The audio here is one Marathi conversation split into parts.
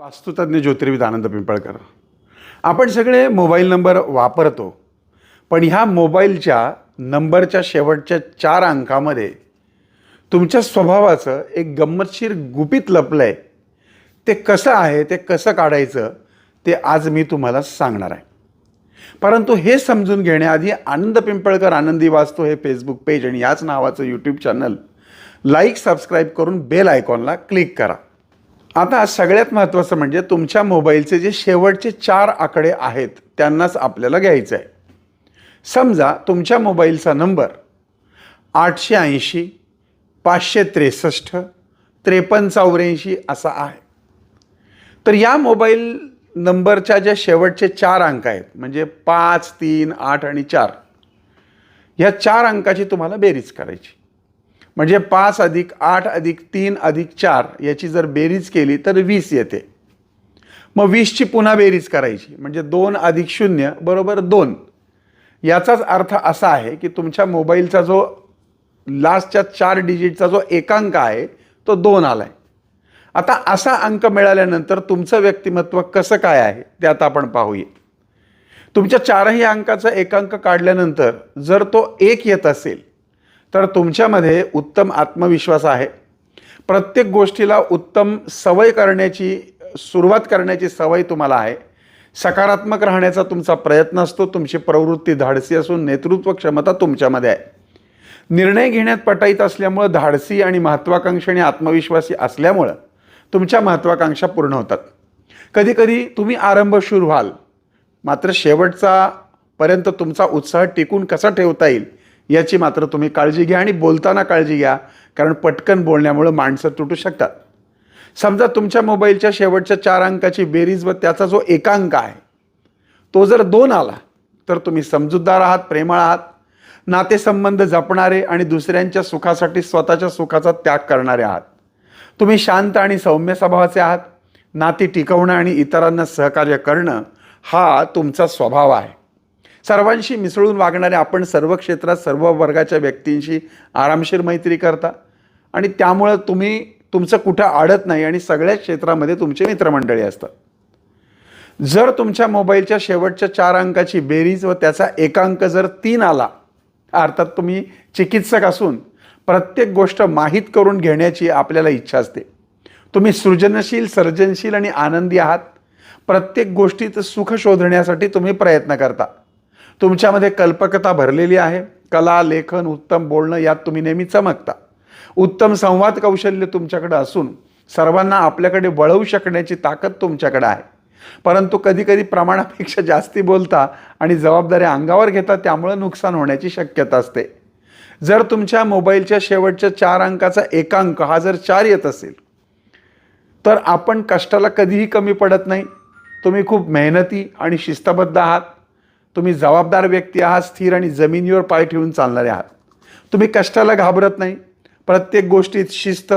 वास्तुतज्ञ ज्योतिर्विद आनंद पिंपळकर. आपण सगळे मोबाईल नंबर वापरतो पण ह्या मोबाईलच्या नंबरच्या शेवटच्या चार अंकामध्ये तुमच्या स्वभावाचं एक गंमतशीर गुपित लपलं आहे ते कसं आहे ते कसं काढायचं ते आज मी तुम्हाला सांगणार आहे. परंतु हे समजून घेण्याआधी आनंद पिंपळकर आनंदी वाचतो हे फेसबुक पेज आणि याच नावाचं यूट्यूब चॅनल लाईक सबस्क्राईब करून बेल आयकॉनला क्लिक करा. आता सगळ्यात महत्त्वाचं म्हणजे तुमच्या मोबाईलचे जे शेवटचे चार आकडे आहेत त्यांनाच आपल्याला घ्यायचं आहे. समजा तुमच्या मोबाईलचा नंबर आठशे ऐंशी पाचशे त्रेसष्ट त्रेपन्न चौऱ्याऐंशी असा आहे. तर या मोबाईल नंबरच्या ज्या शेवटचे चार अंक आहेत म्हणजे पाच तीन आठ आणि चार ह्या चार अंकाची तुम्हाला बेरीज करायची. म्हणजे पाच अधिक आठ अधिक तीन अधिक चार याची जर बेरीज केली तर वीस येते. मग वीसची पुन्हा बेरीज करायची. म्हणजे दोन अधिक शून्य बरोबर दोन. याचाच अर्थ असा आहे की तुमच्या मोबाईलचा जो लास्टच्या चार डिजिटचा जो एकांक आहे तो दोन आला आहे आता असा अंक मिळाल्यानंतर तुमचं व्यक्तिमत्व कसं काय आहे ते आता आपण पाहूया. तुमच्या चारही अंकाचा एकांक काढल्यानंतर जर तो एक येत असेल तर तुमच्यामध्ये उत्तम आत्मविश्वास आहे. प्रत्येक गोष्टीला उत्तम सवय करण्याची सुरुवात करण्याची सवय तुम्हाला आहे. सकारात्मक राहण्याचा तुमचा प्रयत्न असतो तुमची प्रवृत्ती धाडसी असून नेतृत्व क्षमता तुमच्यामध्ये आहे. निर्णय घेण्यात पटाईत असल्यामुळं धाडसी आणि महत्त्वाकांक्षी आणि आत्मविश्वासी असल्यामुळं तुमच्या महत्त्वाकांक्षा पूर्ण होतात. कधीकधी तुम्ही आरंभ सुरू व्हाल मात्र शेवटचा पर्यंत तुमचा उत्साह टिकून कसा ठेवता येईल याची मात्र तुम्ही काळजी घ्या आणि बोलताना काळजी घ्या कारण पटकन बोलण्यामुळं माणसं तुटू शकतात. समजा तुमच्या मोबाईलच्या शेवटच्या चार अंकाची बेरीज व त्याचा जो एकांक आहे तो जर दोन आला तर तुम्ही समजूतदार आहात प्रेमळ आहात नातेसंबंध जपणारे आणि दुसऱ्यांच्या सुखासाठी स्वतःच्या सुखाचा त्याग करणारे आहात. तुम्ही शांत आणि सौम्य स्वभावाचे आहात. नाती टिकवणं आणि इतरांना सहकार्य करणं हा तुमचा स्वभाव आहे. सर्वांशी मिसळून वागणारे आपण सर्व क्षेत्रात सर्व वर्गाच्या व्यक्तींशी आरामशीर मैत्री करता. आणि त्यामुळं तुम्ही तुमचं कुठं आडत नाही आणि सगळ्या क्षेत्रामध्ये तुमचे मित्रमंडळी असतात. जर तुमच्या मोबाईलच्या शेवटच्या चार अंकाची बेरीज व त्याचा एकांक जर तीन आला अर्थात तुम्ही चिकित्सक असून प्रत्येक गोष्ट माहीत करून घेण्याची आपल्याला इच्छा असते. तुम्ही सृजनशील सर्जनशील आणि आनंदी आहात. प्रत्येक गोष्टीत सुख शोधण्यासाठी तुम्ही प्रयत्न करता. तुमच्यामध्ये कल्पकता भरलेली आहे. कला लेखन उत्तम बोलणं यात तुम्ही नेहमी चमकता. उत्तम संवाद कौशल्य तुमच्याकडे असून सर्वांना आपल्याकडे वळवू शकण्याची ताकद तुमच्याकडे आहे. परंतु कधीकधी प्रमाणापेक्षा जास्ती बोलता आणि जबाबदाऱ्या अंगावर घेता त्यामुळं नुकसान होण्याची शक्यता असते. जर तुमच्या मोबाईलच्या शेवटच्या चार अंकाचा एकांक हा जर चार येत असेल तर आपण कष्टाला कधीही कमी पडत नाही. तुम्ही खूप मेहनती आणि शिस्तबद्ध आहात. तुम्ही जबाबदार व्यक्ती आहात स्थिर आणि जमिनीवर पाय ठेवून चालणारे आहात. तुम्ही कष्टाला घाबरत नाही. प्रत्येक गोष्टीत शिस्त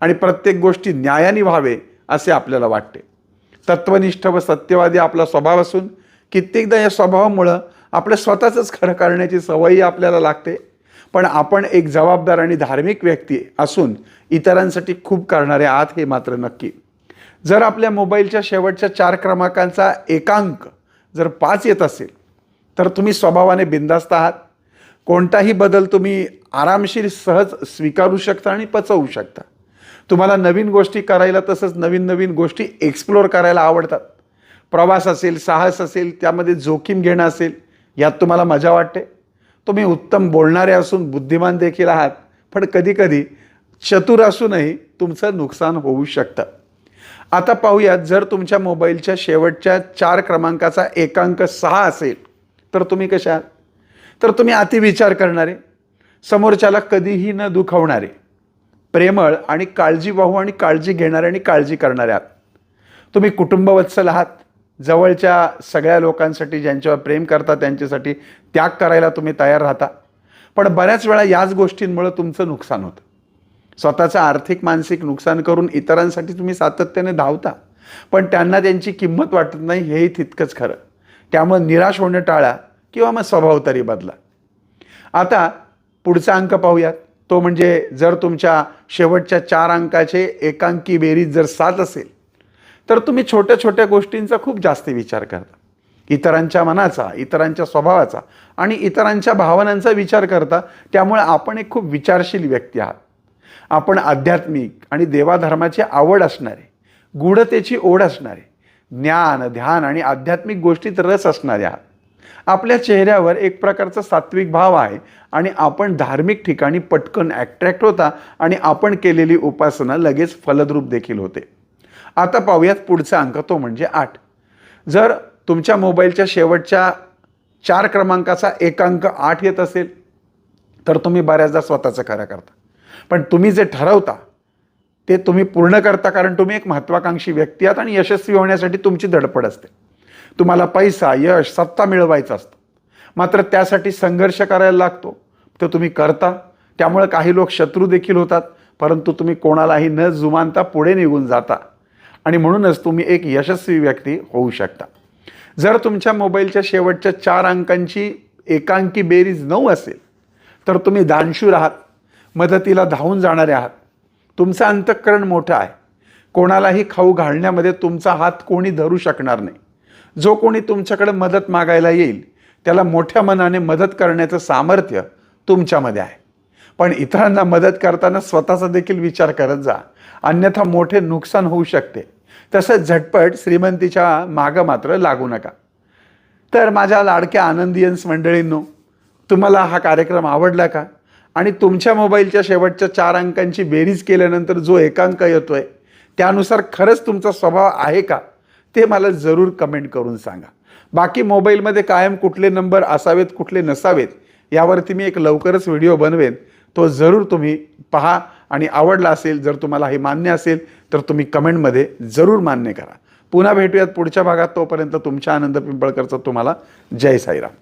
आणि प्रत्येक गोष्टी न्यायाने व्हावे असे आपल्याला वाटते. तत्वनिष्ठ व सत्यवादी आपला स्वभाव असून कित्येकदा या स्वभावामुळं आपलं स्वतःचंच खरं करण्याची सवयही आपल्याला लागते. पण आपण एक जबाबदार आणि धार्मिक व्यक्ती असून इतरांसाठी खूप करणारे आहात हे मात्र नक्की. जर आपल्या मोबाईलच्या शेवटच्या चार क्रमांकांचा एकांक जर पाच येत असेल तर तुम्ही स्वभावाने बिंदास्त आहात. कोणताही बदल तुम्ही आरामशीर सहज स्वीकारू शकता आणि पचवू शकता. तुम्हाला नवीन गोष्टी करायला तसंच नवीन नवीन गोष्टी एक्सप्लोअर करायला आवडतात. प्रवास असेल साहस असेल त्यामध्ये जोखीम घेणं असेल यात तुम्हाला मजा वाटते. तुम्ही उत्तम बोलणारे असून बुद्धिमान देखील आहात पण कधीकधी चतुर असूनही तुमचं नुकसान होऊ शकतं. आता पाहूयात जर तुमच्या मोबाईलच्या शेवटच्या चार क्रमांकाचा एकांक सहा असेल तर तुम्ही कशा? आहात तर तुम्ही अतिविचार करणारे. समोरच्याला कधीही न दुखवणारे. प्रेमळ आणि काळजीवाहू आणि काळजी घेणारे आणि काळजी करणारे आहात. तुम्ही कुटुंबवत्सल आहात. जवळच्या सगळ्या लोकांसाठी ज्यांच्यावर प्रेम करता त्यांच्यासाठी त्याग करायला तुम्ही तयार राहता. पण बऱ्याच वेळा याच गोष्टींमुळं तुमचं नुकसान होतं. स्वतःचं आर्थिक मानसिक नुकसान करून इतरांसाठी तुम्ही सातत्याने धावता. पण त्यांना त्यांची किंमत वाटत नाही हेही तितकंच खरं. त्यामुळे निराश होणं टाळा किंवा मग स्वभाव तरी बदला. आता पुढचा अंक पाहूयात. तो म्हणजे जर तुमच्या शेवटच्या चार अंकाचे एकांकी बेरीज जर सात असेल तर तुम्ही छोट्या छोट्या गोष्टींचा खूप जास्त विचार करता. इतरांच्या मनाचा इतरांच्या स्वभावाचा आणि इतरांच्या भावनांचा विचार करता त्यामुळे आपण एक खूप विचारशील व्यक्ती आहात. आपण आध्यात्मिक आणि देवाधर्माची आवड असणारे गूढतेची ओढ असणारे ज्ञान ध्यान आणि आध्यात्मिक गोष्टीत रस असणाऱ्या. आपल्या चेहऱ्यावर एक प्रकारचा सात्विक भाव आहे आणि आपण धार्मिक ठिकाणी पटकन ॲट्रॅक्ट होता आणि आपण केलेली उपासना लगेच फलद्रूप देखील होते. आता पाहूयात पुढचा अंक तो म्हणजे आठ. जर तुमच्या मोबाईलच्या शेवटच्या चार क्रमांकाचा एक अंक आठ येत असेल तर तुम्ही बऱ्याचदा स्वतःचं खरं करता. पण तुम्ही जे ठरवता ते तुम्ही पूर्ण करता कारण तुम्ही एक महत्त्वाकांक्षी व्यक्ती आहात आणि यशस्वी होण्यासाठी तुमची धडपड असते. तुम्हाला पैसा यश सत्ता मिळवायचा असतं. मात्र त्यासाठी संघर्ष करायला लागतो. तर तुम्ही करता. त्यामुळे काही लोक शत्रू देखील होतात परंतु तुम्ही कोणालाही न जुमानता पुढे निघून जाता. आणि म्हणूनच तुम्ही एक यशस्वी व्यक्ती होऊ शकता. जर तुमच्या मोबाईलच्या शेवटच्या चार अंकांची एकांकी बेरीज नऊ असेल तर तुम्ही दानशूर आहात. मदतीला धावून जाणारे आहात. तुमचं अंतःकरण मोठं आहे. कोणालाही खाऊ घालण्यामध्ये तुमचा हात कोणी धरू शकणार नाही. जो कोणी तुमच्याकडे मदत मागायला येईल त्याला मोठ्या मनाने मदत करण्याचं सामर्थ्य तुमच्यामध्ये आहे. पण इतरांना मदत करताना स्वतःचा देखील विचार करत जा. अन्यथा मोठे नुकसान होऊ शकते. तसंच झटपट श्रीमंतीच्या मागं मात्र लागू नका. तर माझ्या लाडक्या आनंदियन्स मंडळींनो तुम्हाला हा कार्यक्रम आवडला का? आणि तुमच्या मोबाईलच्या शेवटच्या चार अंकांची बेरीज केल्यानंतर जो एकांक येतो आहे त्यानुसार खरंच तुमचा स्वभाव आहे का ते मला जरूर कमेंट करून सांगा. बाकी मोबाईलमध्ये कायम कुठले नंबर असावेत कुठले नसावेत यावरती मी एक लवकरच व्हिडिओ बनवेन. तो जरूर तुम्ही पहा आणि आवडला असेल जर तुम्हाला हे मान्य असेल तर तुम्ही कमेंटमध्ये जरूर मान्य करा. पुन्हा भेटूयात पुढच्या भागात तोपर्यंत तुमच्या आनंद पिंपळकरचा तुम्हाला जय साईराम.